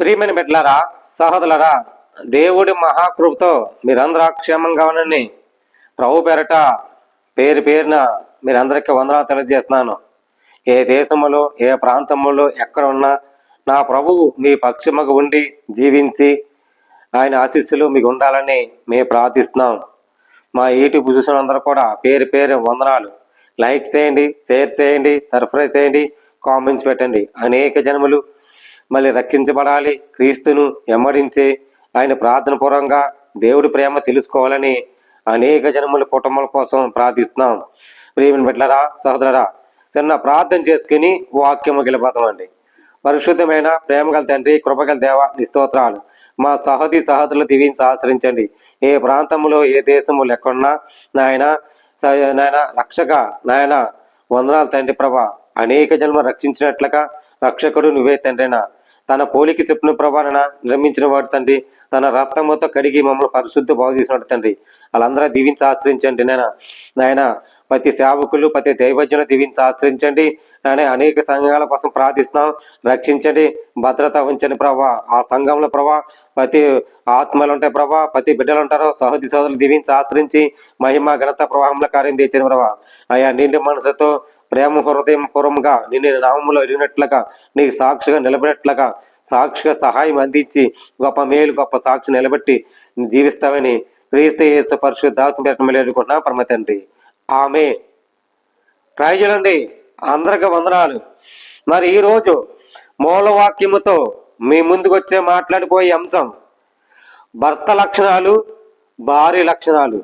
ప్రియమైన బిడ్డలారా సహోదరులారా దేవుడి మహాకృపతో మీరందరూ క్షేమంగా ఉండండి. ప్రభు పేరట పేరు పేరున మీరందరికీ వందనాలు తెలియజేస్తున్నాను. ఏ దేశములో ఏ ప్రాంతములో ఎక్కడ ఉన్నా నా ప్రభువు మీ పక్షముగా ఉండి జీవించి ఆయన ఆశీస్సులు మీకు ఉండాలని మేము ప్రార్థిస్తున్నాం. మా యూట్యూబ్ చూసిన అందరూ కూడా పేరు పేరు వందనాలు. లైక్ చేయండి షేర్ చేయండి సబ్స్క్రైబ్ చేయండి కామెంట్స్ పెట్టండి. అనేక జన్మలు మళ్ళీ రక్షించబడాలి. క్రీస్తును ఎమ్మడించి ఆయన ప్రార్థన పూర్వంగా దేవుడి ప్రేమ తెలుసుకోవాలని అనేక జన్మల కుటుంబాల కోసం ప్రార్థిస్తున్నాం. ప్రేమిని బిడ్డలరా సహోదరరా చిన్న ప్రార్థన చేసుకుని వాక్యము గెలిపోతామండి. పరిశుద్ధమైన ప్రేమగల తండ్రి కృపగల దేవ నిస్తోత్రాలు మా సహోదరి సహోదరులు దీవించి ఆశ్రయించండి. ఏ ప్రాంతంలో ఏ దేశము లెక్కన్నా నాయన నాయన రక్షక నాయన వందనాలు తండ్రి ప్రభా. అనేక జన్మ రక్షించినట్లుగా రక్షకుడు నువ్వే తండ్రినా. తన పోలికి చెప్పిన ప్రభాన నిర్మించిన వాడు తండ్రి. తన రక్తముతో కడిగి మమ్మల్ని పరిశుద్ధ బాగు చేసినట్టు తండ్రి. వాళ్ళందరూ దీవించి ఆశ్రయించండి నాయన. నాయన ప్రతి సేవకులు ప్రతి దైవజ్ఞులు దీవించి ఆశ్రయించండి. నాయన అనేక సంఘాల కోసం ప్రార్థిస్తున్నాం. రక్షించండి. భద్రత ఉంచండి ప్రభా. ఆ సంఘంలో ప్రభా ప్రతి ఆత్మలు ఉంటాయి ప్రభా. ప్రతి బిడ్డలు ఉంటారో. సహోదరి సోదరులు దీవించి ఆశ్రయించి మహిమ ఘనత ప్రవాహంలో కార్యం తెచ్చిన ప్రభా. అయా నిండి మనసుతో ప్రేమ హృదయం పూర్వంగా నిన్ను నామములో ఎరిగినట్లుగా నీకు సాక్షిగా నిలబడినట్లుగా సాక్షిగా సహాయం అందించి గొప్ప మేలు గొప్ప సాక్షి నిలబెట్టి జీవిస్తామని క్రీస్తు యేసు పరిశుద్ధాత్మ పెట్టమని పరమ తండ్రి. ఆమె ప్రయోజనండి అందరికి వందనాలు. మరి ఈరోజు మూలవాక్యముతో మీ ముందుకు వచ్చే మాట్లాడిపోయే అంశం భర్త లక్షణాలు భార్య లక్షణాలు.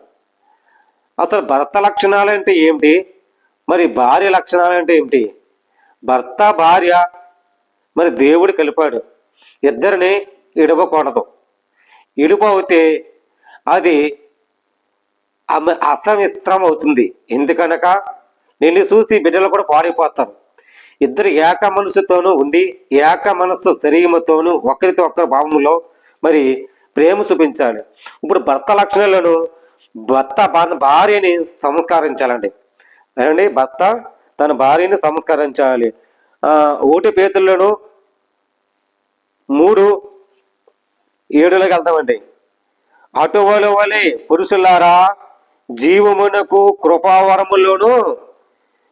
అసలు భర్త లక్షణాలు అంటే ఏమిటి? మరి భార్య లక్షణాలు అంటే ఏమిటి? భర్త భార్య. మరి దేవుడు కలిపాడు. ఇద్దరిని ఇడవకూడదు ఇడిపోతే అది ఆమె అసమిస్త్రం అవుతుంది ఎందుకనక? నిన్ను చూసి బిడ్డలు కూడా పాడైపోతారు. ఇద్దరు ఏక మనసుతోనూ ఉండి ఏక మనస్సు శరీరముతోనూ ఒకరితో ఒకరి భావంలో మరి ప్రేమ చూపించాలి. ఇప్పుడు భర్త లక్షణాలను భర్త భార్యని సంస్కరించాలండి. ఏమండి? భర్త తన భార్యని సంస్కరించాలి. ఓటి పేతులను మూడు ఏడులోకి వెళ్తామండి. అటువల వలె పురుషులారా జీవమునకు కృపావరములోను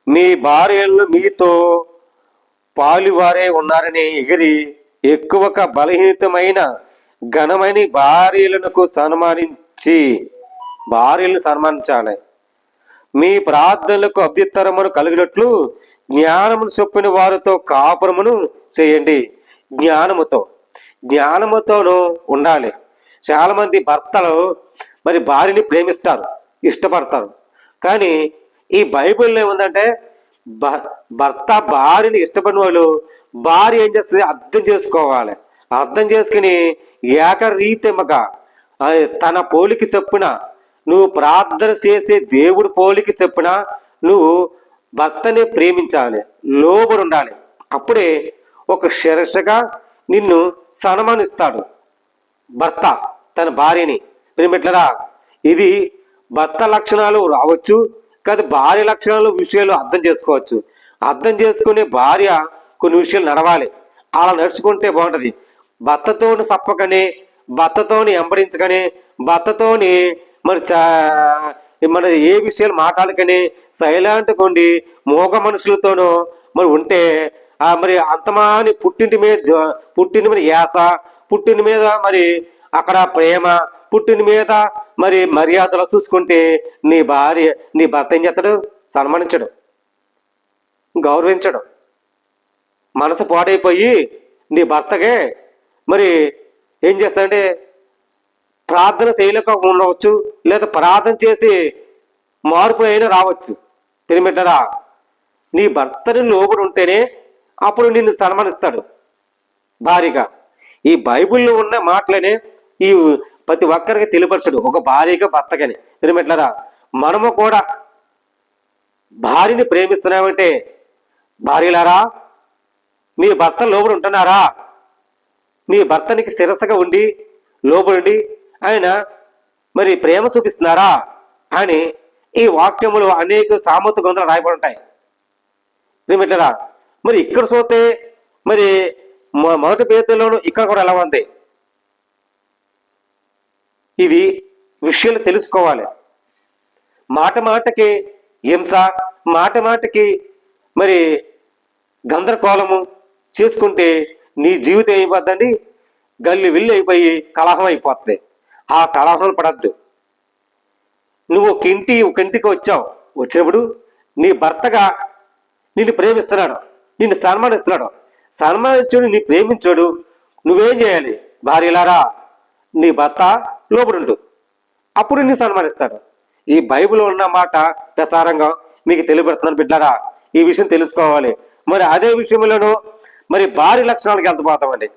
మీ భార్యలు మీతో పాలువారే ఉన్నారని ఎగిరి ఎక్కువగా బలహీనతమైన ఘనమైన భార్యలకు సన్మానించి భార్యలను సన్మానించాలి. మీ ప్రార్థనలకు అభ్యుత్తరమును కలిగినట్లు జ్ఞానమును చొప్పిన వారితో కాపురమును చేయండి. జ్ఞానముతో జ్ఞానముతోను ఉండాలి. చాలా మంది భర్తలు మరి భార్యని ప్రేమిస్తారు ఇష్టపడతారు. కానీ ఈ బైబిల్లో ఏముందంటే భ- భర్త భార్యని ఇష్టపడిన వాళ్ళు భార్య ఏం చేస్తుంది? అర్థం చేసుకోవాలి. అర్థం చేసుకుని ఏకరీతిమగా తన పోలికి చెప్పిన నువ్వు ప్రార్థన చేసే దేవుడి పోలికి చెప్పిన నువ్వు భర్తని ప్రేమించాలి లోబడి ఉండాలి అప్పుడే ఒక శిరసగా నిన్ను సన్మానిస్తాడు భర్త తన భార్యని. వినిపెట్లరా ఇది భర్త లక్షణాలు రావచ్చు కాదు భార్య లక్షణాలు విషయాలు అర్థం చేసుకోవచ్చు. అర్థం చేసుకునే భార్య కొన్ని విషయాలు నడవాలి. అలా నడుచుకుంటే బాగుంటుంది. భర్తతోని సప్పకనే భర్తతోని ఎంబడించకనే భర్తతోని మరి చా మన ఏ విషయాలు మాట్లాడకని సైలెంట్ కొండి మోగ మనుషులతోనూ మరి ఉంటే ఆ మరి అంతమాని పుట్టింటి మీద పుట్టింటి మీద యాస పుట్టిన మీద మరి అక్కడ ప్రేమ పుట్టిన మీద మరి మర్యాదలు చూసుకుంటే నీ భార్య నీ భర్త ఏం చేస్తాడు? సన్మానించడు. గౌరవించడు. మనసు పాడైపోయి నీ భర్తకే మరి ఏం చేస్తాడంటే ప్రార్థన చేయలేక ఉండవచ్చు లేదా ప్రార్థన చేసి మార్పు అయినా రావచ్చు. పిరిమిట్టరా నీ భర్తని లోబడి ఉంటేనే అప్పుడు నిన్ను సన్మానిస్తాడు. భారీగా. ఈ బైబిల్లో ఉన్న మాటలనే ఈ ప్రతి ఒక్కరికి తెలియపరచడు. ఒక భారీగా భర్తగాని. పిరిమిట్లరా మనము కూడా భార్యని ప్రేమిస్తున్నామంటే భార్యలారా మీ భర్త లోబడి ఉంటున్నారా? మీ భర్తనికి శిరసగా ఉండి లోబడి ఆయన మరి ప్రేమ చూపిస్తున్నారా? అని ఈ వాక్యములు అనేక సామర్థ్య గ్రంథాలు రాయబడి ఉంటాయి. ఏమిటారా మరి ఇక్కడ చూస్తే మరి మొదటి పేతుల్లోనూ ఇక్కడ కూడా ఎలా ఉంది? ఇది విషయాలు తెలుసుకోవాలి. మాట మాటకి హింస మాట మాటకి మరి గందరగోళము చేసుకుంటే నీ జీవితం అయిపోద్దండి? గల్లి విల్లు అయిపోయి కలహం అయిపోతుంది ఆ కలహం పడద్దు. నువ్వు ఒక ఇంటి ఒక ఇంటికి వచ్చావు. వచ్చినప్పుడు నీ భర్తగా నిన్ను ప్రేమిస్తున్నాడు. నిన్ను సన్మానిస్తున్నాడు. సన్మానించుడు నీ ప్రేమించాడు. నువ్వేం చేయాలి? భార్యలారా నీ భర్త లోపడుండు అప్పుడు నీ సన్మానిస్తాడు. ఈ బైబిల్ ఉన్న మాట ప్రసారంగా మీకు తెలియబడుతున్నాను బిడ్డారా ఈ విషయం తెలుసుకోవాలి. మరి అదే విషయంలోనూ మరి భారీ లక్షణాలకు వెళ్తపోతామండి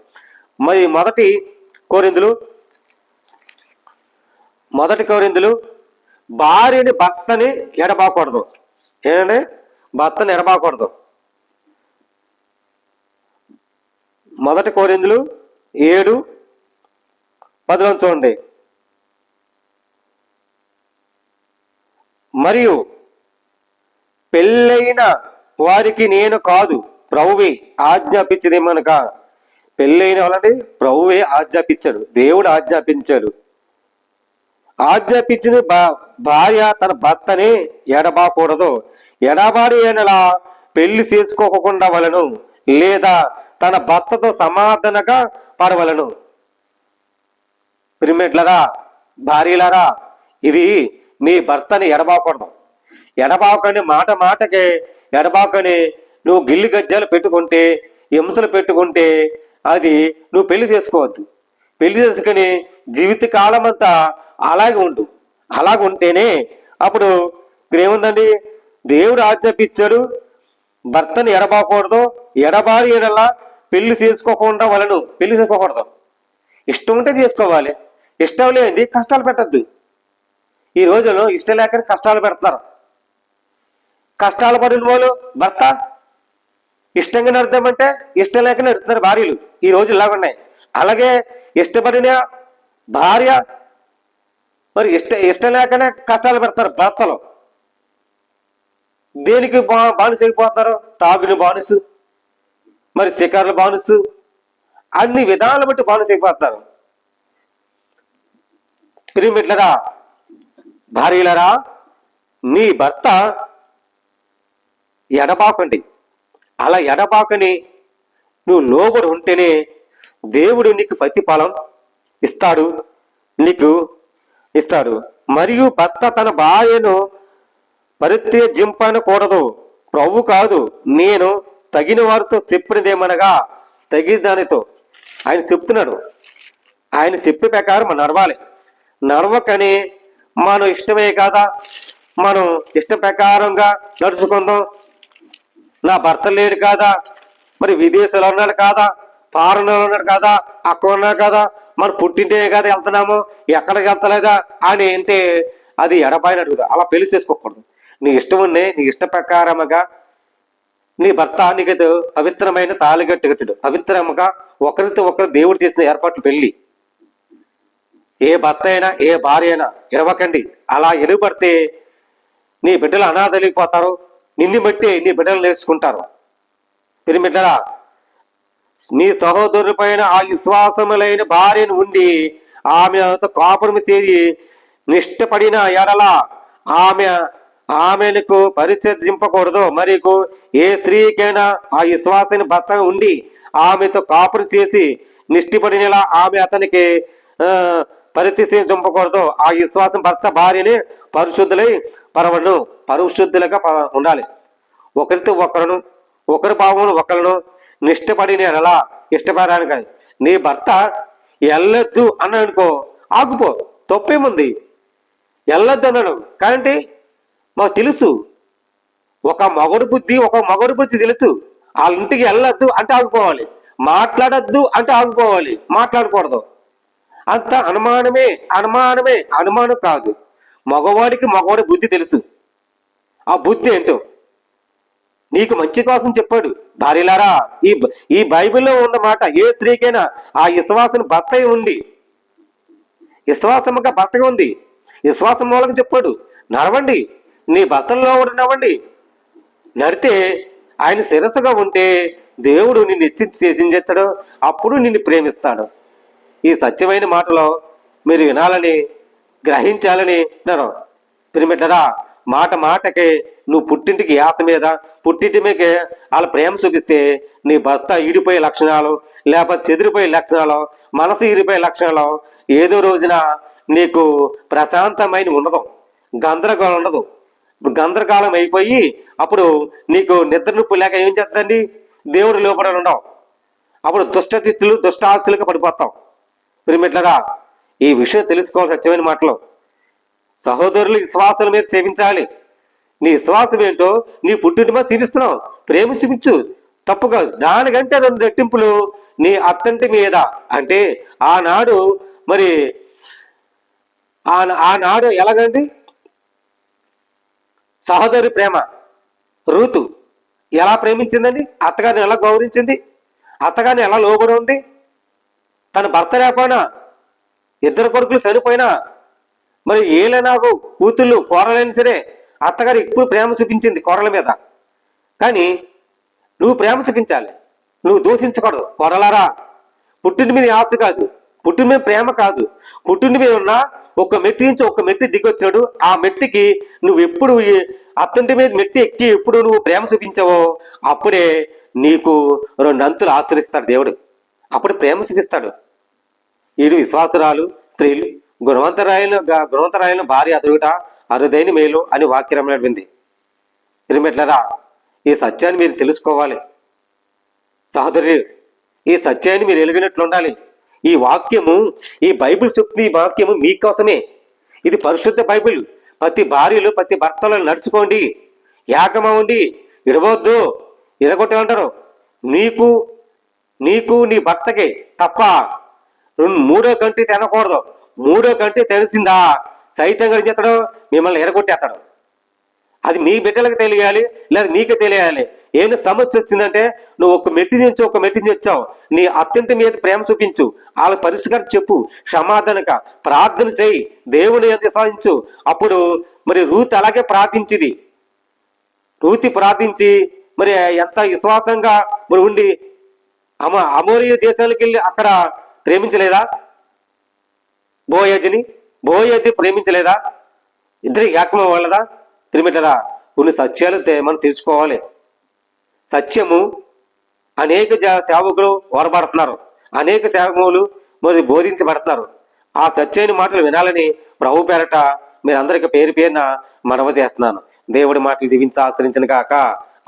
మరి మొదటి కోరిందులు మొదటి కోరిందులు భార్యని భర్తని ఎడబాకూడదు. ఏంటంటే భర్తని ఎడబాకూడదు. మొదటి కోరిందులు ఏడు పదిలో చూడండి. మరియు పెళ్ళైన వారికి నేను కాదు ప్రభువే ఆజ్ఞాపించదేమనక పెళ్ళైన వాళ్ళని ప్రభువే ఆజ్ఞాపించాడు దేవుడు ఆజ్ఞాపించాడు. ఆజ్ఞాపించిన భా- భార్య తన భర్తని ఎడబాకూడదు ఎడబాడి ఏనలా పెళ్ళి చేసుకోకుండా వలను లేదా తన భర్తతో సమాధానగా పడవలను. పిరిమెట్లరా భార్యలరా ఇది మీ భర్తని ఎడబాకూడదు. ఎడబాకని మాట మాటకే ఎడబాకని నువ్వు గిల్లి గజ్జాలు పెట్టుకుంటే హింసలు పెట్టుకుంటే అది నువ్వు పెళ్ళి చేసుకోవద్దు. పెళ్ళి చేసుకుని జీవిత కాలం అంతా అలాగే ఉండు. అలాగ ఉంటేనే అప్పుడు ఇక్కడ దేవుడు ఆజ్ఞాపించాడు భర్తని ఎడబాకూడదు ఎడబారి ఎడలా పెళ్ళి చేసుకోకుండా వాళ్ళను పెళ్ళి చేసుకోకూడదు. ఇష్టం ఉంటే చేసుకోవాలి. ఇష్టం లేనిది కష్టాలు పెట్టద్దు. ఈ రోజుల్లో ఇష్టం లేక కష్టాలు పెడతారు. కష్టాలు పడిన వాళ్ళు భర్త ఇష్టంగా నడుద్దామంటే ఇష్టం లేక నడుతున్నారు భార్యలు. ఈ రోజు ఇలాగ ఉన్నాయి అలాగే ఇష్టపడిన భార్య మరి ఇష్ట ఇష్టం లేకనే కష్టాలు పెడతారు భర్తలు. దేనికి బా బానిస అయిపోతారు? తాగుని బానిసు మరి శిఖర్ల బానిసు అన్ని విధాలు బట్టి బానిస అయిపోతారు. పిరిమిట్లరా భార్యలరా నీ భర్త ఎడబాకండి. అలా ఎడబాకని నువ్వు లోబడి ఉంటేనే దేవుడు నీకు ప్రతిఫలం ఇస్తాడు. నీకు ఇస్తాడు మరియు భర్త తన భార్యను పరిత్యజింపనకూడదు. ప్రభు కాదు నేను తగిన వారితో చెప్పినదేమనగా తగిన దానితో ఆయన చెప్తున్నాడు. ఆయన చెప్పే ప్రకారం మనం నడవాలి. నడవకని మనం ఇష్టమే కాదా? మనం ఇష్ట ప్రకారంగా నడుచుకుందాం. నా భర్త లేడు కాదా? మరి విదేశాలు ఉన్నాడు కాదా? ఫారెన్లో ఉన్నాడు కాదా? అక్కడ ఉన్నాడు కాదా? మరి పుట్టింటే కదా వెళ్తున్నాము ఎక్కడికి వెళ్తలేదా అని అంటే అది ఎడబాయిన అడుగుదా అలా పెళ్ళి చేసుకోకూడదు. నీ ఇష్టం ఉండే నీ ఇష్ట ప్రకారముగా నీ భర్త నీకు పవిత్రమైన తాళిగట్టు కట్టుడు పవిత్రముగా ఒకరితో ఒకరు దేవుడు చేసిన ఏర్పాట్లు పెళ్ళి. ఏ భర్త అయినా ఏ భార్య అయినా ఇరవకండి. అలా ఎలుపడితే నీ బిడ్డలు అనాథలిగిపోతారు నిన్ను బట్టి నీ బిడ్డలు నేర్చుకుంటారు. పిరిమిడ్డరా నీ సహోదరుని పైన ఆ విశ్వాసములైన భార్యను ఉండి ఆమె కాపురం చేసి నిష్టపడిన ఎడల ఆమె ఆమెకు పరిశోధింపకూడదు మరియు ఏ స్త్రీకైనా ఆ విశ్వాసని భర్త ఉండి ఆమెతో కాపురం చేసి నిష్టిపడినలా ఆమె అతనికి ఆ, ఆ విశ్వాసం భర్త భార్యని పరిశుద్ధులై పరవను పరిశుద్ధులుగా ప- ఉండాలి. ఒకరితో ఒకరును ఒకరి భావమును ఒకరును నిష్టపడి నేను ఎలా ఇష్టపడాను కానీ నీ భర్త వెళ్ళొద్దు అని అనుకో ఆగుపో తప్పేముంది? వెళ్ళొద్దు అన్నాడు. కాబట్టి మాకు తెలుసు. ఒక మగడు బుద్ధి ఒక మగడు బుద్ధి తెలుసు. వాళ్ళ ఇంటికి వెళ్ళొద్దు అంటే ఆగిపోవాలి. మాట్లాడొద్దు అంటే ఆగిపోవాలి. మాట్లాడకూడదు. అంత అనుమానమే అనుమానమే అనుమానం కాదు. మగవాడికి మగవాడి బుద్ధి తెలుసు. ఆ బుద్ధి ఏంటో? నీకు మంచి కోసం చెప్పాడు. భార్యలారా ఈ ఈ బైబిల్లో ఉన్న మాట ఏ స్త్రీకైనా ఆ విశ్వాసం భర్త ఉంది విశ్వాసముగా భర్తగా ఉంది. విశ్వాసం మూలంగా చెప్పాడు నడవండి నీ భర్తల్లో కూడా నడవండి. నడితే ఆయన శిరస్సుగా ఉంటే దేవుడు నిన్ను హెచ్చించి చేసి చేస్తాడు అప్పుడు నిన్ను ప్రేమిస్తాడు. ఈ సత్యమైన మాటలో మీరు వినాలని గ్రహించాలని నేను ప్రేమిటరా మాట మాటకి నువ్వు పుట్టింటికి యాస మీద పుట్టింటి వాళ్ళ ప్రేమ చూపిస్తే నీ భర్త ఈడిపోయే లక్షణాలు లేకపోతే చెదిరిపోయే లక్షణాలు మనసు ఈరిపోయే లక్షణాలు ఏదో రోజున నీకు ప్రశాంతమైన ఉండదు గందరగోళం ఉండదు. గందరగోళం అయిపోయి అప్పుడు నీకు నిద్ర నొప్పి లేక ఏం చేస్తండి దేవుడు లోపడలు ఉండవు. అప్పుడు దుష్టతిస్తులు దుష్టాస్తులుగా పడిపోతాం ప్రిమిట్లరా ఈ విషయం తెలుసుకోవాలి సత్యమైన మాటలు. సహోదరులు విశ్వాసాల మీద సేవించాలి నీ విశ్వాసం ఏంటో నీ పుట్టిన మీద ప్రేమ చూపించు. తప్పు కాదు దానికంటే రెండు రెట్టింపులు నీ అత్తంటి మీద. అంటే ఆనాడు మరి ఆ- ఆనాడు ఎలాగండి? సహోదరి ప్రేమ. రూతు ఎలా ప్రేమించిందండి? అత్తగారిని ఎలా గౌరవించింది? అత్తగారిని ఎలా లోబడి ఉంది? తన భర్త లేకపోయినా ఇద్దరు కొడుకులు చనిపోయినా మరి ఏలే నాకు కూతుళ్ళు కోరలేని సరే అత్తగారు ఎప్పుడు ప్రేమ చూపించింది కొరల మీద. కానీ నువ్వు ప్రేమ చూపించాలి. నువ్వు దూషించకూడదు. కొరలారా పుట్టిన మీద ఆశ కాదు. పుట్టిన మీద ప్రేమ కాదు. పుట్టిన మీద ఉన్న ఒక మెట్టి నుంచి ఒక మెట్టి దిగొచ్చాడు. ఆ మెట్టికి నువ్వు ఎప్పుడు అత్తంటి మీద మెట్టి ఎక్కి ఎప్పుడు నువ్వు ప్రేమ చూపించావో అప్పుడే నీకు రెండు అంతులు ఆశ్రయిస్తాడు దేవుడు. అప్పుడు ప్రేమ చూపిస్తాడు. ఈడు విశ్వాసురాలు స్త్రీలు గుణవంతరాయలు గుణవంతరాయలు భార్య అదుగుట అరుదైన మేలు అని వాక్యం నడిపింది. తిరుమెట్లరా ఈ సత్యాన్ని మీరు తెలుసుకోవాలి. సహోదరి ఈ సత్యాన్ని మీరు ఎలిగినట్లు ఉండాలి ఈ వాక్యము ఈ బైబిల్ చెప్తుంది ఈ వాక్యము మీకోసమే ఇది పరిశుద్ధ బైబిల్. ప్రతి భార్యలు ప్రతి భర్తలు నడుచుకోండి. ఏకమవండి ఇడవద్దు ఇడగొట్టమంటారు నీకు నీకు నీ భర్తకి తప్ప రెండు మూడో కంటి తినకూడదు. మూడో కంటి తెలిసిందా సైతం గడిచేస్తాడు మిమ్మల్ని ఎరగొట్టేస్తాడు. అది మీ బిడ్డలకు తెలియాలి లేదా నీకే తెలియాలి. ఏం సమస్య వచ్చిందంటే నువ్వు ఒక మెట్టి నుంచి ఒక మెట్టి తెచ్చావు. నీ అత్యంత మీద ప్రేమ చూపించు. వాళ్ళ పరిష్కారం చెప్పు. క్షమాధనక ప్రార్థన చేయి. దేవుని ఎంత సాధించు. అప్పుడు మరి రూతి అలాగే ప్రార్థించింది. రూతి ప్రార్థించి మరి ఎంత విశ్వాసంగా మరి ఉండి అమ అమోరియ దేశాలకు వెళ్ళి అక్కడ ప్రేమించలేదా? బోయజిని? బోయజి ప్రేమించలేదా? ఇద్దరు ఏకమం వాళ్ళదా? తిరిమిటరా కొన్ని సత్యాలు మనం తెలుసుకోవాలి. సత్యము అనేక సేవకులు ఓరబడుతున్నారు అనేక సేవకులు మరి బోధించబడుతున్నారు. ఆ సత్యమైన మాటలు వినాలని ప్రభు పేరట మీరందరికీ పేరు పేరున మనవ చేస్తున్నాను. దేవుడి మాటలు దీవించి ఆశ్రయించిన కాక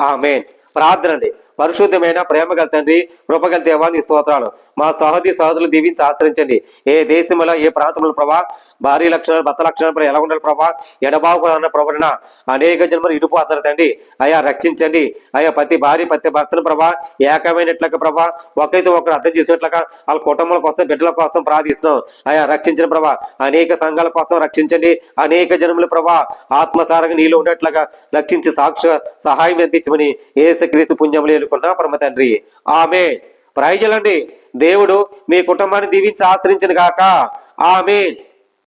ఆమె ప్రార్థన అండి. పరిశుద్ధమైన ప్రేమ గల తండ్రి కృపగల దేవాన్ని స్తోత్రాలు. మా సహోదరి సహోదరులు దీవించి ఆశ్రయించండి. ఏ దేశంలో ఏ ప్రాంతంలో ప్రభా భారీ లక్షణాలు భర్త లక్షణాలు ఎలా ఉండాలి ప్రభా? ఎడబాగు అన్న ప్రభన అనేక జన్మలు ఇడిపోతారు తండ్రి. అయా రక్షించండి. అయా ప్రతి భార్య ప్రతి భర్తను ప్రభా ఏకమైనట్లుగా ప్రభా ఒకరితో ఒకరు అర్థం చేసినట్లుగా వాళ్ళ కుటుంబాల కోసం బిడ్డల కోసం ప్రార్థిస్తున్నాం. అయా రక్షించిన ప్రభా అనేక సంఘాల కోసం రక్షించండి. అనేక జన్మల ప్రభా ఆత్మసారంగా నీళ్ళు ఉన్నట్లుగా రక్షించి సాక్ష సహాయం అందించమని ఏసుక్రీస్తు పుణ్యములు ఎన్నుకున్నా పరమ తండ్రి. ఆమె ప్రయోజనండి దేవుడు మీ కుటుంబాన్ని దీవించి ఆశ్రయించిన గాక. ఆమె